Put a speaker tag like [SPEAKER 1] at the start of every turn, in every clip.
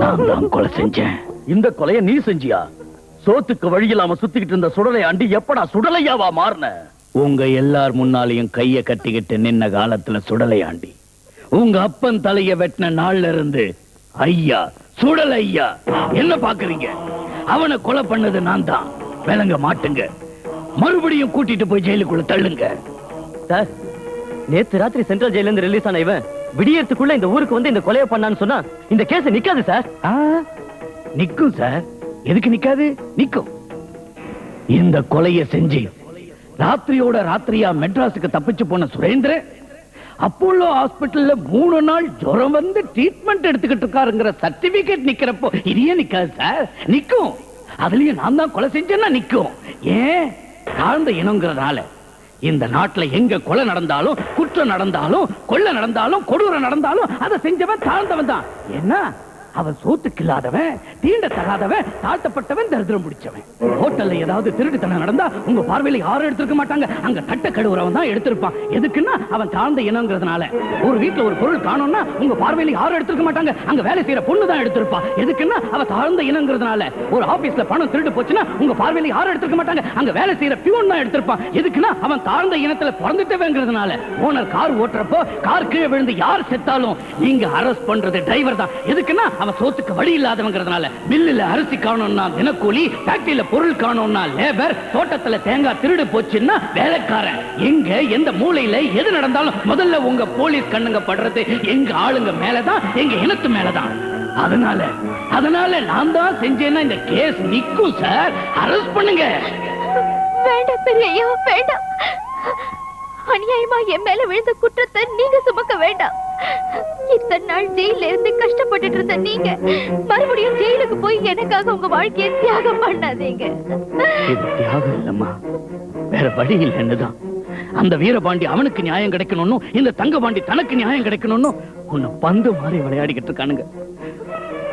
[SPEAKER 1] நான் தான் கொலை செஞ்சேன். இந்த கொலைய நீ செஞ்சியா? சோத்துக்கு வழி இல்லாம சுத்திக்கிட்டு இருந்த சுடலை எப்படா சுடலையாவா மாறின? உங்க எல்லார் முன்னாலையும் கைய கட்டிக்கிட்டு நின்ன காலத்துல சுடலையாண்டி உங்க அப்பன் தலைய வெட்டின நாள்ல இருந்து ஐயா சுடல ஐயா என்ன பாக்குறீங்க? அவனை கொலை பண்ணது நான் தான். விளங்க மாட்டுங்க. மறுபடியும் கூட்டிட்டு போய் ஜெயிலுக்குள்ள தள்ளுங்க.
[SPEAKER 2] சார் நேத்து ராத்திரி சென்ட்ரல் ஜெயில இருந்து ரிலீஸ் ஆன இவன் விடியறதுக்குள்ள இந்த ஊருக்கு வந்து இந்த கொலையை பண்ணான்னு சொன்னா இந்த கேஸ் நிக்காது சார்.
[SPEAKER 1] நிக்கும் சார். எதுக்கு நிக்காது? நிக்கும். இந்த கொலைய செஞ்சு ராத்திரியோட ராத்திரியா மெட்ராஸுக்கு தப்பிச்சு போன சுரேந்திர அப்போலோ ஹாஸ்பிடல்ல மூணு நாள் ஜுரம் வந்து ட்ரீட்மெண்ட் எடுத்துக்கிட்டு இருக்காருங்கிற சர்டிபிகேட் நிக்கிறப்போ இது நிக்காது சார். நிக்கும். அதுலயும் நான் தான் கொலை செஞ்சேன்னா நிக்கும். ஏன்? தாழ்ந்த இனங்கிறதுனால. இந்த நாட்டுல எங்க கொலை நடந்தாலும் குற்றம் நடந்தாலும் கொள்ள நடந்தாலும் கொடூரம் நடந்தாலும் அதை செஞ்சவன் தாழ்ந்தவன் தான். என்ன? அவன் சோத்துக்கு இல்லாதவன் தீண்ட தகாதவன் தாழ்த்தப்பட்டவன் தரித்திரம் பிடிச்சவன். ஹோட்டல்ல ஏதாவது திருட்டுத்தனம் நடந்தா உங்க பார்வையில யாரும் எடுத்திருக்க மாட்டாங்க. அங்க தட்ட கழுவுறவன் தான் எடுத்திருப்பான். எதுக்குன்னா அவன் தாழ்ந்த இனங்கிறதுனால. ஒரு வீட்டுல ஒரு பொருள் காணோம்னா உங்க பார்வையில யாரும் எடுத்திருக்க மாட்டாங்க. அங்க வேலை செய்யற பொண்ணு தான் எடுத்திருப்பான் எதுக்குன்னா அவ தாழ்ந்த இனங்கிறதுனால. ஒரு ஆபீஸ்ல பணம் திருடு போச்சுன்னா உங்க பார்வையில யாரும் எடுத்திருக்க மாட்டாங்க. அங்க வேலை செய்யற பியூன் தான் எடுத்திருப்பான். எதுக்குன்னா அவன் தாழ்ந்த இனத்துல பிறந்துட்டவங்கிறதுனால. ஓனர் கார் ஓட்டுறப்போ கார் கீழே விழுந்து யார் செத்தாலும் நீங்க அரெஸ்ட் பண்றது டிரைவர் தான். எதுக்குன்னா அவன் சோத்துக்கு வழி இல்லாதவங்கிறதுனால மில்லுல அரிசி காணோம்னா தினக்கூலி ஃபேக்டரியில பொருள் காணோம்னா லேபர் தோட்டத்துல தேங்காய் திருடு போச்சுன்னா வேலைக்காரன். எங்க எந்த மூலையில எது நடந்தாலும் முதல்ல உங்க போலீஸ் கண்ணுங்க படுறது எங்க ஆளுங்க மேலதான் எங்க இனத்து மேலதான். அதனால அதனால நான் தான் செஞ்சேன்னா இந்த கேஸ் நிக்கும் சார் அரெஸ்ட் பண்ணுங்க.
[SPEAKER 3] வேண்டாம் பெரியய்யா வேண்டாம். அநியாயமா என் மேல விழுந்த குற்றத்தை நீங்க சுமக்க வேண்டாம். இத்தனை நாள் ஜெயில இருந்து கஷ்டப்பட்டுட்டு இருந்த நீங்க மறுபடியும் ஜெயிலுக்கு போய் எனக்காக உங்க வாழ்க்கையை தியாகம் பண்ணாதீங்க.
[SPEAKER 1] இது தியாகம் இல்லம்மா. வேற வழி இல்லைன்னுதான் அந்த வீரபாண்டி அவனுக்கு நியாயம் கிடைக்கணும்னு இந்த தங்கபாண்டி தனக்கு நியாயம் கிடைக்கணும்னு உன்னை பந்து மாதிரி விளையாடிக்கிட்டு இருக்கானுங்க.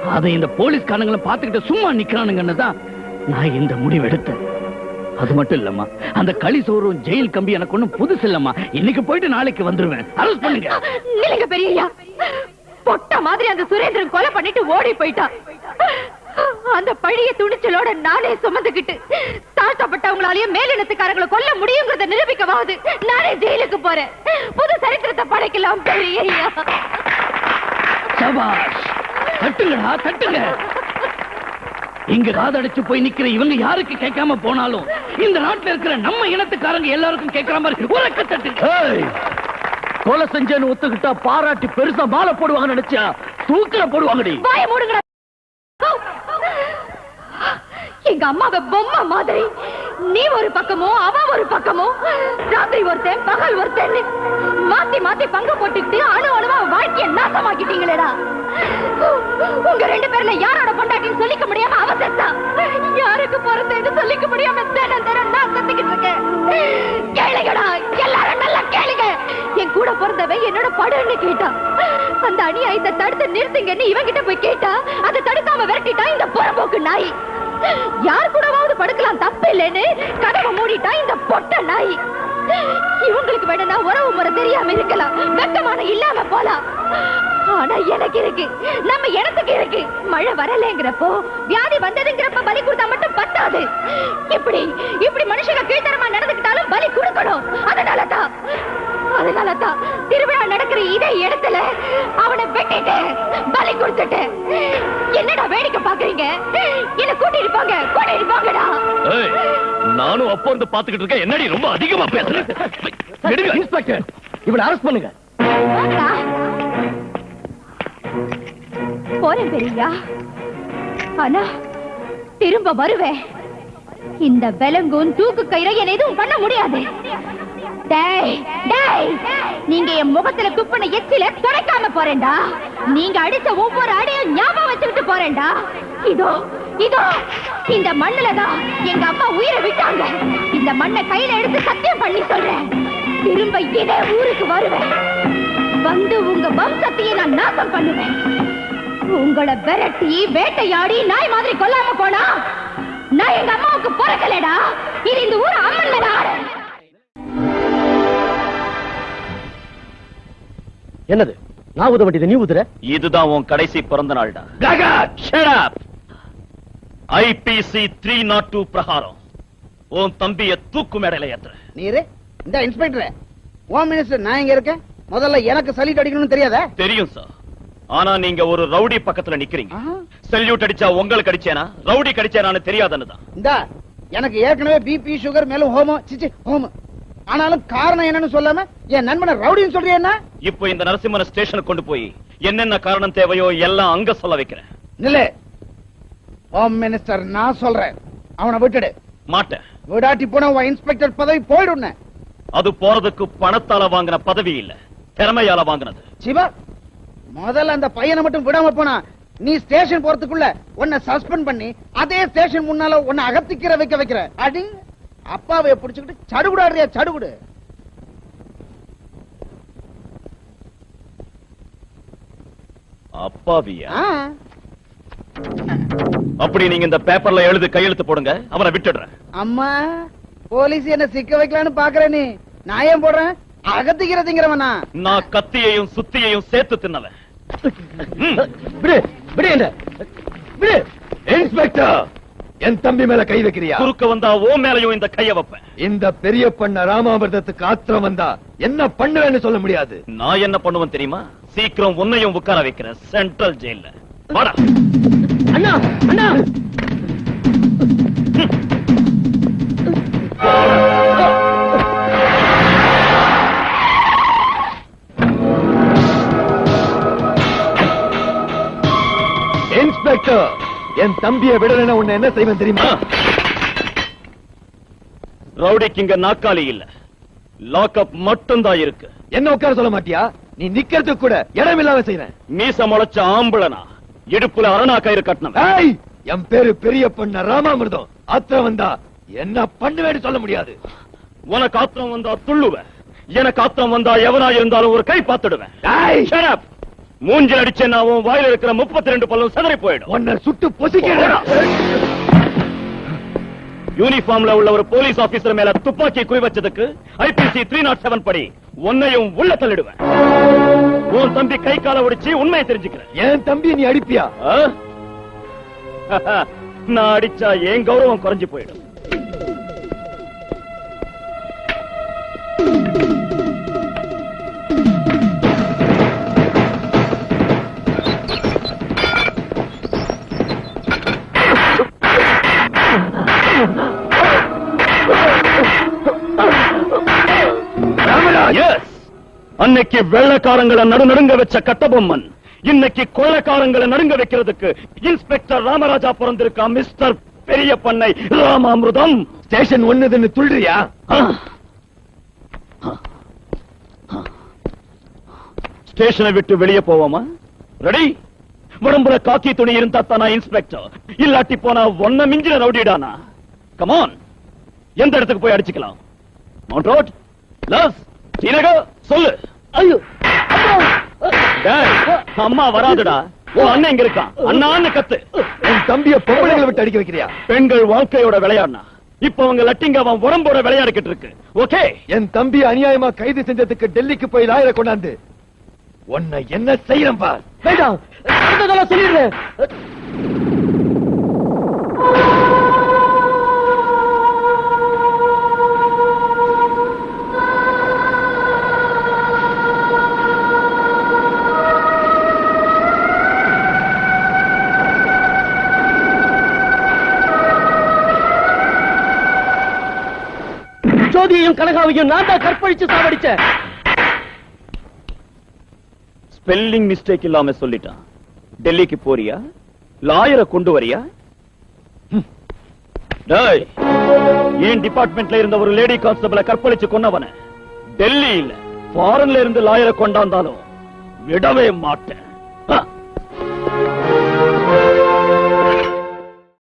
[SPEAKER 1] அதை இந்த போலீஸ்காரங்களை பார்த்துக்கிட்டு சும்மா நிக்கிறானுங்கன்னு தான் நான் இந்த முடிவு எடுத்தேன் அது மட்டும் இல்லம்மா. அந்த களி சோறும் ஜெயில் கம்பி எனக்கு ஒண்ணும் புதுசு இல்லம்மா. இன்னைக்கு போயிட்டு நாளைக்கு வந்துருவேன். அரெஸ்ட் பண்ணுங்க.
[SPEAKER 3] நில்லுங்க பெரியய்யா. பொட்ட மாதிரி அந்த சுரேந்திரன் கொலை பண்ணிட்டு ஓடி போயிட்டான் அந்த பழிய துணிச்சலோட நானே சுமந்துக்கிட்டு தாழ்த்தப்பட்டவங்களாலயும் மேலினத்துக்காரங்களை கொல்ல முடியுங்கிறத நிரூபிக்கவாது நானே ஜெயிலுக்கு போறேன். புது சரித்திரத்தை படைக்கலாம் பெரியய்யா.
[SPEAKER 1] சபாஷ் தட்டுங்கடா தட்டுங்க. இங்க காதடிச்சு போய் நிக்கிற இவங்க யாருக்கு கேட்காம போனாலும் இந்த நாட்டுல இருக்கிற நம்ம இனத்துக்காரங்க எல்லாருக்கும் கேட்கிற மாதிரி உறக்க தட்டு. கொலை செஞ்சேன்னு ஒத்துக்கிட்டா பாராட்டி பெருசா மாலை போடுவாங்க நினைச்சா தூக்கில போடுவாங்கடி.
[SPEAKER 3] வாய மூடுங்கடா. எங்க அம்மாவை பொம்மை மாதிரி. நீ ஒரு பக்கமோ அவ ஒரு பக்கமோ ராத்திரி ஒருத்தன் பகல் ஒருத்தன் மாத்தி மாத்தி பங்கு போட்டுக்கிட்டு அணு அணுவா வாழ்க்கைய நாசமாக்கிட்டீங்களேடா. உங்க ரெண்டு பேர்ல யாரோட பொண்டாட்டின்னு சொல்லிக்க என் என்னோட படுன்னு கேட்டா. அந்த அநியாயத்தை தடுத்து நிறுத்துங்கன்னு இவங்கிட்ட போய் கேட்டா அதை தடுக்காம விரட்டிட்டா இந்த புறம்போக்கு நாய். யார் கூடவாவது படுக்கலாம் தப்பு இல்லைன்னு கதவை மூடிட்டா இந்த பொட்ட நாய். இவங்களுக்கு வேணும்னா உறவு முறை தெரியாம இருக்கலாம் வெக்கமான இல்லாம போலாம். ஆனா எனக்கு இருக்கு நம்ம இடத்துக்கு இருக்கு. மழை வரலங்கிறப்போ வியாதி வந்ததுங்கிறப்ப பலி கொடுத்தா மட்டும் பத்தாது. இப்படி இப்படி மனுஷங்க கீழ்த்தரமா நடந்துக்கிட்டாலும் பலி கொடுக்கணும். அதனாலதான் அதனாலதான் திருவிழா நடக்கிற இதே இடத்துல அவனை வெட்டிட்டு பலி கொடுத்துட்டு என்னடா வேடிக்கை பாக்குறீங்க என்ன கூட்டிட்டு போங்க கூட்டிட்டு போங்கடா.
[SPEAKER 1] நானும் அப்போ வந்து பாத்துக்கிட்டு இருக்கேன். என்னடி ரொம்ப அதிகமா பேசுறேன் இன்ஸ்பெக்டர் இவனை அரெஸ்ட் பண்ணுங்க.
[SPEAKER 3] போறேன் பெரியா. ஆனா திரும்ப வருவேன். இந்த விலங்கும் தூக்கு கயிறை என்ன எதுவும் பண்ண முடியாது. டேய் டேய் நீங்க என் முகத்துல துப்புன எச்சில துடைக்காம போறேன்டா. நீங்க அடிச்ச ஒவ்வொரு அடையும் ஞாபகம் வச்சுக்கிட்டு போறேன்டா. இதோ இதோ இந்த மண்ணுல தான் எங்க அம்மா உயிரை விட்டாங்க. இந்த மண்ணை கையில எடுத்து சத்தியம் பண்ணி சொல்றேன். திரும்ப இதே ஊருக்கு வருவேன். வந்து உங்க வம்சத்தையே நான் நாசம் பண்ணுவேன். உங்களை விரட்டி வேட்டையாடி நாய் மாதிரி கொல்லாம போனா நான் எங்க அம்மாவுக்கு பிறக்கலடா. இது இந்த
[SPEAKER 2] என்னது? நான் ஊத வேண்டியது நீ ஊதுற
[SPEAKER 4] இதுதான் உன் கடைசி பிறந்த Shut up! IPC three naught two பிரகாரம் உன் தம்பிய தூக்கு மேடையில ஏத்துற.
[SPEAKER 5] நீரு இந்த இன்ஸ்பெக்டர். ஹோம் மினிஸ்டர் நான் இங்க இருக்கேன். முதல்ல எனக்கு சல்யூட் அடிக்கணும்னு தெரியாதா?
[SPEAKER 4] தெரியும் சார் ஆனா நீங்க ஒரு ரவுடி பக்கத்துல நிக்கிறீங்க. செல்யூட் அடிச்சா உங்களுக்கு அடிச்சேனா? ரவுடி கடிச்சேனான்னு தெரியாதுன்னு தான்.
[SPEAKER 5] இந்த எனக்கு ஏற்கனவே பிபி சுகர் மேலும் ஹோமம் சிச்சி ஹோமம் ஆனாலும் காரணம் என்னன்னு சொல்லாம என் நண்பனை ரவுடின்னு சொல்றியா
[SPEAKER 4] இப்போ இந்த நரசிம்மன ஸ்டேஷனுக்கு கொண்டு போய் என்னென்ன காரணம் தேவையோ எல்லாம் அங்க சொல்ல வைக்கிறேன்.
[SPEAKER 5] நில்லு. ஹோம் மினிஸ்டர் நான் சொல்றேன். அவனை விட்டுடு.
[SPEAKER 4] மாட்டேன்.
[SPEAKER 5] விடாட்டி போன இன்ஸ்பெக்டர் பதவி போயிடும்
[SPEAKER 4] அது போறதுக்கு பணத்தால வாங்கின பதவி இல்ல. திறமையால வாங்கினது.
[SPEAKER 5] சிவா முதல்ல அந்த பையனை மட்டும் விடாம போனா நீ ஸ்டேஷன் போறதுக்குள்ள உன்னை சஸ்பெண்ட் பண்ணி அதே ஸ்டேஷன் முன்னால உன்னை அகத்திக்கிற வைக்க வைக்கிற. அடி. அப்பாவை புடிச்சுக்கிட்டு சடுகுடாடுறியா சடுகுடு?
[SPEAKER 4] அப்பாவியா?
[SPEAKER 5] ஆ.
[SPEAKER 4] அப்படி நீங்க இந்த பேப்பர்ல எழுதி கையெழுத்து போடுங்க அவனை விட்டுடுறேன்.
[SPEAKER 5] அம்மா போலீஸ் என்ன சிக்க வைக்கலான்னு பாக்குற நீ. நான் ஏன் போடுறேன்? அகத்திக்கிறதுங்கிறவனா?
[SPEAKER 4] நான் கத்தியையும் சுத்தியையும் சேர்த்து தின்னவன். ம்.
[SPEAKER 2] விடு விடு என்ன? விடு.
[SPEAKER 1] இன்ஸ்பெக்டர்! என் தம்பி மேல கை வைக்கிறியா?
[SPEAKER 4] குறுக்க வந்தா ஓ மேலையும் இந்த கைய வைப்பேன்.
[SPEAKER 1] இந்த பெரிய பண்ண ராமாமிர்தத்துக்கு ஆத்திரம் வந்தா என்ன பண்ணுவேன்னு சொல்ல முடியாது.
[SPEAKER 4] நான் என்ன பண்ணுவேன் தெரியுமா? சீக்கிரம் உன்னையும் உட்கார வைக்கிறேன் சென்ட்ரல் ஜெயில வாடா.
[SPEAKER 2] அண்ணா அண்ணா.
[SPEAKER 1] இன்ஸ்பெக்டர். என் தம்பியை விடலைன்னா உன்னை என்ன செய்வேன் தெரியுமா?
[SPEAKER 4] ரவுடிக்கு இங்க நாக்காளி இல்ல. லாக்அப் மட்டும்தான் இருக்கு.
[SPEAKER 1] என்ன உட்கார சொல்ல மாட்டியா? நீ நிக்கிறதுக்கு கூட இடம் இல்லாம செய்யறேன்
[SPEAKER 4] மீச முளைச்ச ஆம்பளனா இடுப்புல அரணா கயிறு கட்டணம்.
[SPEAKER 1] என் பேரு பெரிய பண்ண ராமாமிர்தம். ஆத்திரம் வந்தா என்ன பண்ணுவேன்னு சொல்ல முடியாது.
[SPEAKER 4] உனக்கு ஆத்திரம் வந்தா துள்ளுவேன். எனக்கு ஆத்திரம் வந்தா எவனா இருந்தாலும் ஒரு கை பார்த்துடுவேன்! மூஞ்சில் அடிச்சேன்னா உன் வாயில இருக்கிற முப்பத்தி ரெண்டு பல்லும் சிதறி போயிடும்.
[SPEAKER 1] உன்னை சுட்டு பொசிக்கிறேன்
[SPEAKER 4] யூனிஃபார்ம்ல உள்ள ஒரு போலீஸ் ஆபீசர் மேல துப்பாக்கி குறி வச்சதுக்கு ஐபிசி த்ரீ நாட் செவன் படி உன்னையும் உள்ள தள்ளிடுவேன். உன் தம்பி கை கால ஒடிச்சு உண்மையை தெரிஞ்சுக்கிறேன்.
[SPEAKER 1] என் தம்பி நீ அடிப்பியா?
[SPEAKER 4] நான் அடிச்சா என் கௌரவம் குறைஞ்சு போயிடும்? அன்னைக்கு வெள்ளக்காரங்களை நடுநடுங்க வச்ச கட்டபொம்மன் இன்னைக்கு கொள்ளக்காரங்களை நடுங்க வைக்கிறதுக்கு இன்ஸ்பெக்டர் ராமராஜா பிறந்திருக்கா மிஸ்டர் பெரிய பண்ணை ராமாமிருதம்.
[SPEAKER 1] ஸ்டேஷன் ஒண்ணுதுன்னு துள்றியா
[SPEAKER 4] ஸ்டேஷனை விட்டு வெளியே போவோமா? ரெடி. உடம்புல காக்கி துணி இருந்தா தானா இன்ஸ்பெக்டர்? இல்லாட்டி போனா ஒன்ன மிஞ்சின ரவுடிடானா? கமான் எந்த இடத்துக்கு போய் அடிச்சுக்கலாம்? மவுண்ட் ரோட் லஸ் சொல்லு.
[SPEAKER 2] ஐயோ.
[SPEAKER 4] டேய், அம்மா வராதுடா. உன் அண்ணன் இங்க இருக்கான். அண்ணான்னு கத்து.
[SPEAKER 1] என் தம்பிய பொம்பளைங்களை விட்டு அடிக்க வைக்கிறியா?
[SPEAKER 4] பெண்கள் வாழ்க்கையோட விளையாடினா. இப்ப அவங்க லட்டிங்க அவன் உடம்போட விளையாடிக்கிட்டு இருக்கு. ஓகே?
[SPEAKER 1] என் தம்பி அநியாயமா கைது செஞ்சதுக்கு டெல்லிக்கு போய் லாயரை கொண்டாந்து. உன்னை என்ன செய்யறேன் பார்.
[SPEAKER 2] வேண்டாம். சொல்லிடுறேன். ஜோதியையும் கனகாவையும் நான் தான் கற்பழிச்சு சாவடிச்சேன்.
[SPEAKER 4] ஸ்பெல்லிங் மிஸ்டேக் இல்லாம சொல்லிட்டான். டெல்லிக்கு போறியா? லாயரை கொண்டு வரியா? டேய் ஏன் டிபார்ட்மெண்ட்ல இருந்த ஒரு லேடி கான்ஸ்டபிளை கற்பழிச்சு கொன்னவன? டெல்லியில் ஃபாரின்ல இருந்து லாயரை கொண்டாந்தாலும் விடவே மாட்டேன்.